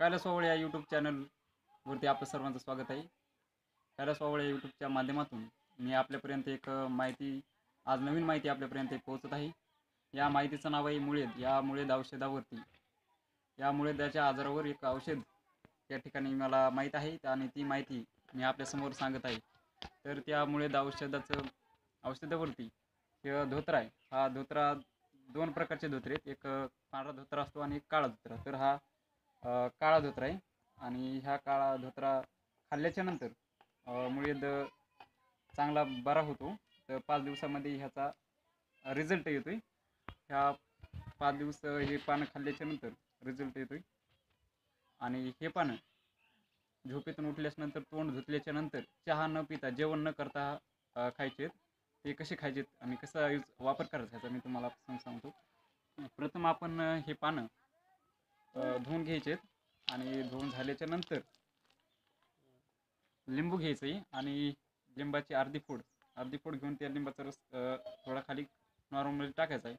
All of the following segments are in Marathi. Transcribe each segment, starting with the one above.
कैलास वावळे या यूट्यूब चॅनलवरती आपलं सर्वांचं स्वागत आहे. कैलास वावळे या यूट्यूबच्या माध्यमातून मी आपल्यापर्यंत एक माहिती आज नवीन माहिती आपल्यापर्यंत पोहोचत आहे. या माहितीचं नाव आहे मुळेद. या मुळेद औषधावरती. या मुळेदाच्या आजारावर एक औषध या ठिकाणी मला माहीत आहे आणि ती माहिती मी आपल्यासमोर सांगत आहे. तर त्या मुळेद औषधाचं औषधावरती हे धोत्रा आहे हा धोत्रा दोन प्रकारचे धोत्रे आहेत. एक पांढरा धोत्रा असतो आणि एक काळा धोत्रा. तर हा काळा धोत्रा आहे. आणि ह्या काळा धोत्रा खाल्ल्याच्या नंतर मुळेद चांगला बरा होतो. तर पाच दिवसामध्ये ह्याचा रिझल्ट येतो आहे ह्या पाच दिवस हे पानं खाल्ल्याच्या नंतर रिझल्ट येतो आहे आणि हे पानं झोपेतून उठल्याच्यानंतर तोंड धुतल्याच्या नंतर चहा न पिता जेवण न करता खायचे आहेत ते कसे खायचे आणि कसा यूज वापर करायचा ह्याचा मी तुम्हाला सांगतो. प्रथम आपण हे पानं धुवून घ्यायचे आणि धुवून झाल्याच्यानंतर लिंबू घ्यायचं आहे आणि लिंबाची अर्धी फोड अर्धी फोड घेऊन त्या लिंबाचा रस थोडा खाली नॉर्मली टाकायचा आहे.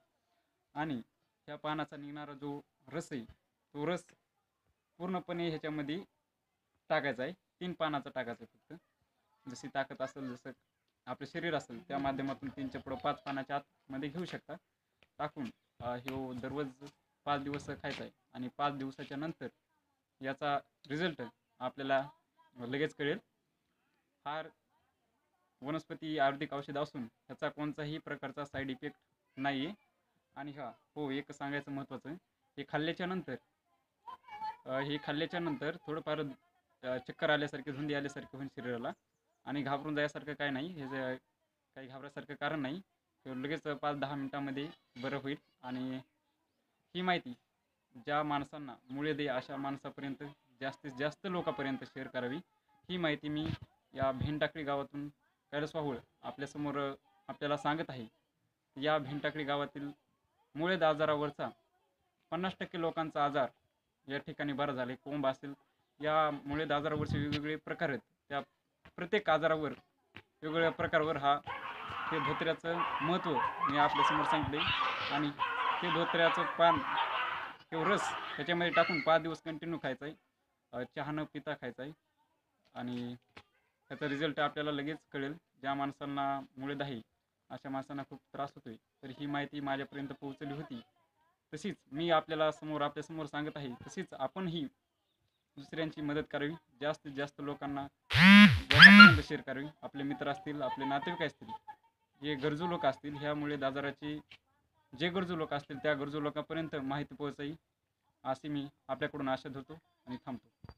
आणि त्या पानाचा निघणारा जो रस आहे तो रस पूर्णपणे ह्याच्यामध्ये टाकायचा आहे. तीन पानाचा टाकायचा आहे फक्त. जशी ताकद असेल जसं आपलं शरीर असेल त्या माध्यमातून तीनच्या पुढं पाच पानाच्या आतमध्ये घेऊ शकता. टाकून हे दररोज पाच दिवस खायचा आहे. आणि पाच दिवसाच्या नंतर याचा रिझल्ट आपल्याला लगेच कळेल. फार वनस्पती आयुर्वेदिक औषध असून ह्याचा कोणताही प्रकारचा साईड इफेक्ट नाही आहे आणि हा हो एक सांगायचं महत्त्वाचं हे खाल्ल्याच्या नंतर हे खाल्ल्याच्या नंतर थोडंफार चक्कर आल्यासारखे झुंदी आल्यासारखे होईल शरीराला. आणि घाबरून जायसारखं काय नाही. हे जे काही घाबरासारखं कारण नाही. लगेच पाच दहा मिनटामध्ये बरं होईल. आणि ही माहिती ज्या माणसांना मुळे दे अशा माणसापर्यंत जास्तीत जास्त लोकांपर्यंत शेअर करावी ही माहिती मी या भेंटाकळी गावातून कैलास वाहुळ आपल्यासमोर आपल्याला सांगत आहे. या भेंटाकळी गावातील मुळेद आजारावरचा पन्नास टक्के लोकांचा आजार या ठिकाणी बरा झाले कोंब असेल या मुळेद आजारावरचे वेगवेगळे प्रकार आहेत. त्या प्रत्येक आजारावर वेगवेगळ्या प्रकारवर हा हे धोत्र्याचं महत्त्व मी आपल्यासमोर सांगितले आणि ते धोत्र्याचं पान किंवा रस त्याच्यामध्ये टाकून पाच दिवस कंटिन्यू खायचा आहे चहा न पिता खायचा आहे आणि त्याचा रिझल्ट आपल्याला लगेच कळेल. ज्या माणसांना मुळेद आहे अशा माणसांना खूप त्रास होतोय. तर ही माहिती माझ्यापर्यंत पोहोचली होती. तशीच मी आपल्याला समोर आपल्यासमोर सांगत आहे. तशीच आपणही दुसऱ्यांची मदत करावी. जास्तीत जास्त लोकांना शेअर करावी. आपले मित्र असतील आपले नातेवाईक असतील जे गरजू लोक असतील ह्यामुळे आजाराची जे गरजू लोक असतील त्या गरजू लोकांपर्यंत माहिती पोहोचाई अशी मी आपल्याकडून आशा धरतो आणि थांबतो.